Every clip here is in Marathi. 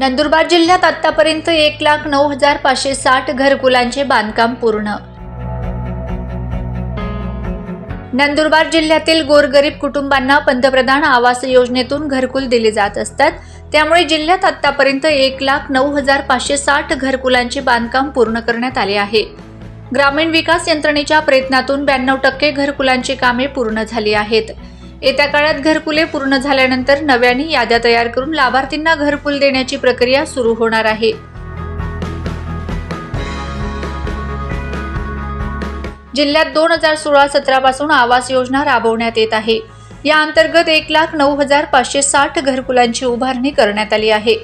नंदुरबार जिल्ह्यात आतापर्यंत एक लाख नऊ हजार पाचशे साठ घरकुलांचे बांधकाम पूर्ण. नंदुरबार जिल्ह्यातील गोरगरीब कुटुंबांना पंतप्रधान आवास योजनेतून घरकुल दिले जात असतात. त्यामुळे जिल्ह्यात आतापर्यंत एक लाख नऊ हजार पाचशे साठ घरकुलांचे बांधकाम पूर्ण करण्यात आले आहे. ग्रामीण विकास यंत्रणेच्या प्रयत्नातून ब्याण्णव टक्के घरकुलांची कामे पूर्ण झाली आहेत. येत्या काळात घरकुले पूर्ण झाल्यानंतर नव्याने याद्या तयार करून लाभार्थींना घरकुल देण्याची प्रक्रिया सुरू होणार आहे. जिल्ह्यात दोन हजार सोळा सतरा पासून आवास योजना राबवण्यात येत आहे. या अंतर्गत एक लाख नऊ हजार पाचशे साठ घरकुलांची उभारणी करण्यात आली आहे.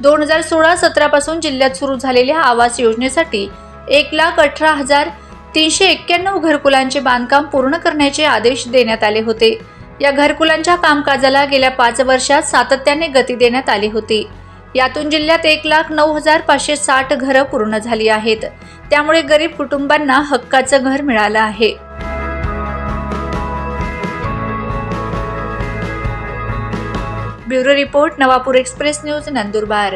दोन हजार सोळा सतरा पासून जिल्ह्यात सुरू झालेल्या आवास योजनेसाठी एक लाख अठरा हजार तीनशे एक्क्याण्णव घरकुलांचे बांधकाम पूर्ण करण्याचे आदेश देण्यात आले होते. या घरकुलांच्या कामकाजाला गेल्या पाच वर्षात सातत्याने गती देण्यात आली होती. यातून जिल्ह्यात एक लाख नऊ हजार पाचशे साठ घरं पूर्ण झाली आहेत. त्यामुळे गरीब कुटुंबांना हक्काचं घर मिळालं आहे. Bureau report Navapur express news Nandurbar.